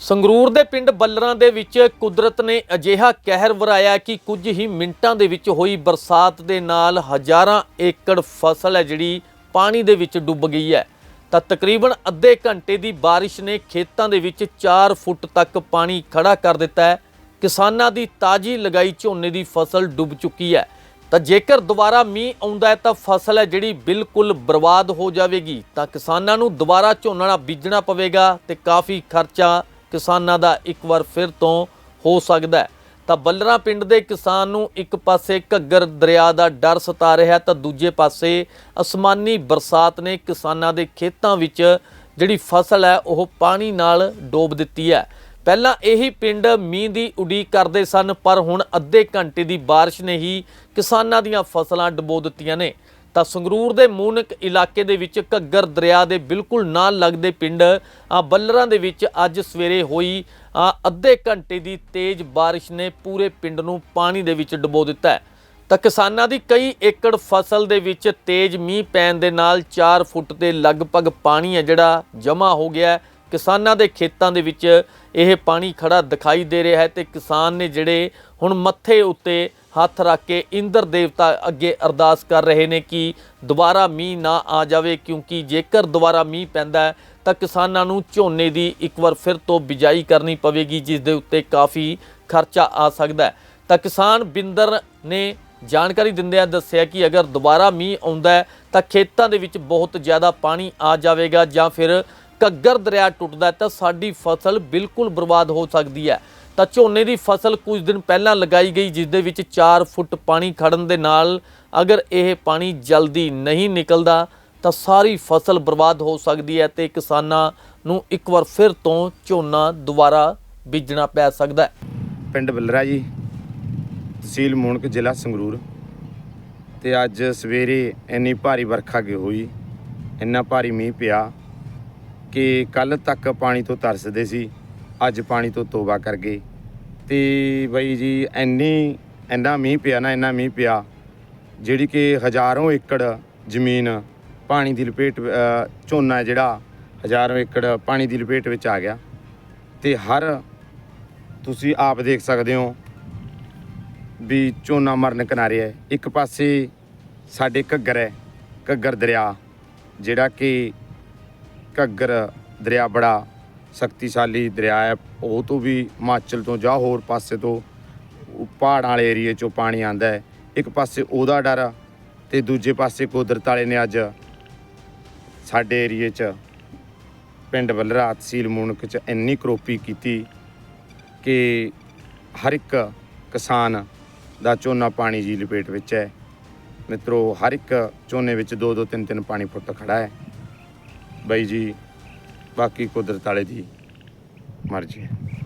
ਸੰਗਰੂਰ ਦੇ ਪਿੰਡ ਬੱਲਰਾਂ ਦੇ ਵਿੱਚ ਕੁਦਰਤ ਨੇ ਅਜਿਹਾ ਕਹਿਰ ਵਰਾਇਆ ਕਿ ਕੁਝ ਹੀ ਮਿੰਟਾਂ ਦੇ ਵਿੱਚ ਹੋਈ ਬਰਸਾਤ ਦੇ ਨਾਲ ਹਜ਼ਾਰਾਂ ਏਕੜ ਫਸਲ ਹੈ ਜਿਹੜੀ ਪਾਣੀ ਦੇ ਵਿੱਚ ਡੁੱਬ ਗਈ ਹੈ। ਤਾਂ ਤਕਰੀਬਨ ਅੱਧੇ ਘੰਟੇ ਦੀ ਬਾਰਿਸ਼ ਨੇ ਖੇਤਾਂ ਦੇ ਵਿੱਚ 4 ਫੁੱਟ ਤੱਕ ਪਾਣੀ ਖੜਾ ਕਰ ਦਿੱਤਾ ਹੈ। ਕਿਸਾਨਾਂ ਦੀ ਤਾਜੀ ਲਗਾਈ ਝੋਨੇ ਦੀ ਫਸਲ ਡੁੱਬ ਚੁੱਕੀ ਹੈ। ਤਾਂ ਜੇਕਰ ਦੁਬਾਰਾ ਮੀਂਹ ਆਉਂਦਾ ਹੈ ਤਾਂ ਫਸਲ ਹੈ ਜਿਹੜੀ ਬਿਲਕੁਲ ਬਰਬਾਦ ਹੋ ਜਾਵੇਗੀ। ਤਾਂ ਕਿਸਾਨਾਂ ਨੂੰ ਦੁਬਾਰਾ ਝੋਨਾ ਬੀਜਣਾ ਪਵੇਗਾ ਤੇ ਕਾਫੀ ਖਰਚਾ ਕਿਸਾਨਾਂ ਦਾ ਇੱਕ ਵਾਰ ਫਿਰ ਤੋਂ ਹੋ ਸਕਦਾ ਹੈ। ਤਾਂ ਬੱਲਰਾ ਪਿੰਡ ਦੇ ਕਿਸਾਨ ਨੂੰ ਇੱਕ ਪਾਸੇ ਘੱਗਰ ਦਰਿਆ ਦਾ ਡਰ ਸਤਾ ਰਿਹਾ ਤਾਂ ਦੂਜੇ ਪਾਸੇ ਅਸਮਾਨੀ ਬਰਸਾਤ ਨੇ ਕਿਸਾਨਾਂ ਦੇ ਖੇਤਾਂ ਵਿੱਚ ਜਿਹੜੀ ਫਸਲ ਹੈ, ਉਹ ਪਾਣੀ ਨਾਲ ਡੋਬ ਦਿੱਤੀ ਹੈ। ਪਹਿਲਾਂ ਇਹੀ ਪਿੰਡ ਮੀਂਹ ਦੀ ਉਡੀਕ ਕਰਦੇ ਸਨ, ਪਰ ਹੁਣ ਅੱਧੇ ਘੰਟੇ ਦੀ ਬਾਰਿਸ਼ ਨੇ ਹੀ ਕਿਸਾਨਾਂ ਦੀਆਂ ਫਸਲਾਂ ਡੁਬੋ ਦਿੱਤੀਆਂ ਨੇ। ਤਾਂ ਸੰਗਰੂਰ ਦੇ ਮੂਨਕ ਇਲਾਕੇ ਦੇ ਵਿੱਚ ਘੱਗਰ ਦਰਿਆ ਦੇ ਬਿਲਕੁਲ ਨਾਲ ਲੱਗਦੇ ਪਿੰਡ ਬੱਲਰਾਂ ਦੇ ਵਿੱਚ ਅੱਜ ਸਵੇਰੇ ਹੋਈ ਅੱਧੇ ਘੰਟੇ ਦੀ ਤੇਜ਼ ਬਾਰਿਸ਼ ਨੇ ਪੂਰੇ ਪਿੰਡ ਨੂੰ ਪਾਣੀ ਦੇ ਵਿੱਚ ਡੁਬੋ ਦਿੱਤਾ ਹੈ। ਤਾਂ ਕਿਸਾਨਾਂ ਦੀ ਕਈ ਏਕੜ ਫਸਲ ਦੇ ਵਿੱਚ ਤੇਜ਼ ਮੀਂਹ ਪੈਣ ਦੇ ਨਾਲ 4 ਫੁੱਟ ਦੇ ਲਗਭਗ ਪਾਣੀ ਹੈ ਜਿਹੜਾ ਜਮ੍ਹਾਂ ਹੋ ਗਿਆ ਕਿਸਾਨਾਂ ਦੇ ਖੇਤਾਂ ਦੇ ਵਿੱਚ ਇਹ ਪਾਣੀ ਖੜਾ ਦਿਖਾਈ ਦੇ ਰਿਹਾ ਹੈ ਤੇ ਕਿਸਾਨ ਨੇ ਜਿਹੜੇ ਹੁਣ ਮੱਥੇ ਉੱਤੇ ਹੱਥ ਰੱਖ ਕੇ ਇੰਦਰ ਦੇਵਤਾ ਅੱਗੇ ਅਰਦਾਸ ਕਰ ਰਹੇ ਨੇ ਕਿ ਦੁਬਾਰਾ ਮੀਂਹ ਨਾ ਆ ਜਾਵੇ, ਕਿਉਂਕਿ ਜੇਕਰ ਦੁਬਾਰਾ ਮੀਂਹ ਪੈਂਦਾ ਤਾਂ ਕਿਸਾਨਾਂ ਨੂੰ ਝੋਨੇ ਦੀ ਇੱਕ ਵਾਰ ਫਿਰ ਤੋਂ ਬਿਜਾਈ ਕਰਨੀ ਪਵੇਗੀ, ਜਿਸ ਦੇ ਉੱਤੇ ਕਾਫੀ ਖਰਚਾ ਆ ਸਕਦਾ ਤਾਂ ਕਿਸਾਨ ਬਿੰਦਰ ਨੇ ਜਾਣਕਾਰੀ ਦਿੰਦਿਆਂ ਦੱਸਿਆ ਕਿ ਅਗਰ ਦੁਬਾਰਾ ਮੀਂਹ ਆਉਂਦਾ ਤਾਂ ਖੇਤਾਂ ਦੇ ਵਿੱਚ ਬਹੁਤ ਜ਼ਿਆਦਾ ਪਾਣੀ ਆ ਜਾਵੇਗਾ ਜਾਂ ਫਿਰ ਘੱਗਰ ਦਰਿਆ ਟੁੱਟਦਾ ਤਾਂ ਸਾਡੀ ਫਸਲ ਬਿਲਕੁਲ ਬਰਬਾਦ ਹੋ ਸਕਦੀ ਹੈ। ਤਾਂ ਝੋਨੇ ਦੀ ਫਸਲ ਕੁਝ ਦਿਨ ਪਹਿਲਾਂ ਲਗਾਈ ਗਈ, ਜਿਸ ਦੇ ਵਿੱਚ 4 ਫੁੱਟ ਪਾਣੀ ਖੜਨ ਦੇ ਨਾਲ ਅਗਰ ਇਹ ਪਾਣੀ ਜਲਦੀ ਨਹੀਂ ਨਿਕਲਦਾ, ਤਾਂ ਸਾਰੀ ਫਸਲ ਬਰਬਾਦ ਹੋ ਸਕਦੀ ਹੈ ਤੇ ਕਿਸਾਨਾਂ ਨੂੰ ਇੱਕ ਵਾਰ ਫਿਰ ਤੋਂ ਝੋਨਾ ਦੁਬਾਰਾ ਬੀਜਣਾ ਪੈ ਸਕਦਾ ਹੈ। ਪਿੰਡ ਬੱਲਰਾ ਜੀ, ਤਹਿਸੀਲ ਮੂਣਕ, ਜ਼ਿਲ੍ਹਾ ਸੰਗਰੂਰ। ਤੇ ਅੱਜ ਸਵੇਰੇ ਇੰਨੀ ਭਾਰੀ ਵਰਖਾ ਕੀ ਹੋਈ, ਇੰਨਾ ਭਾਰੀ ਮੀਂਹ ਪਿਆ ਕਿ ਕੱਲ ਤੱਕ ਪਾਣੀ ਤੋਂ ਤਰਸਦੇ ਸੀ, ਅੱਜ ਪਾਣੀ ਤੋਂ ਤੋਬਾ ਕਰ ਗਏ। ਤੇ ਬਈ ਜੀ ਐਨੀ ਇੰਨਾ ਮੀਂਹ ਪਿਆ ਨਾ, ਇੰਨਾ ਮੀਂਹ ਪਿਆ, ਜਿਹੜੀ ਕਿ ਹਜ਼ਾਰਾਂ ਏਕੜ ਜ਼ਮੀਨ ਪਾਣੀ ਦੀ ਲਪੇਟ ਝੋਨਾ ਜਿਹੜਾ, ਹਜ਼ਾਰਾਂ ਏਕੜ ਪਾਣੀ ਦੀ ਲਪੇਟ ਵਿੱਚ ਆ ਗਿਆ। ਤੇ ਹਰ, ਤੁਸੀਂ ਆਪ ਦੇਖ ਸਕਦੇ ਹੋ ਵੀ ਝੋਨਾ ਮਰਨ ਕਿਨਾਰੇ ਹੈ। ਇੱਕ ਪਾਸੇ ਸਾਡੇ ਘੱਗਰ ਹੈ, ਘੱਗਰ ਦਰਿਆ, ਜਿਹੜਾ ਕਿ ਘੱਗਰ, ਦਰਿਆ ਬੜਾ ਸ਼ਕਤੀਸ਼ਾਲੀ ਦਰਿਆ ਹੈ। ਉਹ ਤੋਂ ਵੀ ਹਿਮਾਚਲ ਤੋਂ ਜਾਂ ਹੋਰ ਪਾਸੇ ਤੋਂ ਪਹਾੜਾਂ ਵਾਲੇ ਏਰੀਏ ਚੋਂ ਪਾਣੀ ਆਂਦਾ ਹੈ। ਇੱਕ ਪਾਸੇ ਉਹਦਾ ਡਰ ਆ ਤੇ ਦੂਜੇ ਪਾਸੇ ਕੁਦਰਤ ਵਾਲੇ ਨੇ ਅੱਜ ਸਾਡੇ ਏਰੀਏ 'ਚ ਪਿੰਡ ਬੱਲਰਾ ਤਹਿਸੀਲ ਮੂਣਕ 'ਚ ਇੰਨੀ ਕਰੋਪੀ ਕੀਤੀ ਕਿ ਹਰ ਇੱਕ ਕਿਸਾਨ ਦਾ ਝੋਨਾ ਪਾਣੀ ਦੀ ਲਪੇਟ ਵਿੱਚ ਹੈ। ਮਿੱਤਰੋ, ਹਰ ਇੱਕ ਝੋਨੇ ਵਿੱਚ 2 2 3 3 ਪਾਣੀ ਫੁੱਟ ਖੜਾ ਹੈ। ਬਾਈ ਜੀ ਬਾਕੀ ਕੁਦਰਤ ਵਾਲੇ ਦੀ ਮਰਜ਼ੀ ਹੈ।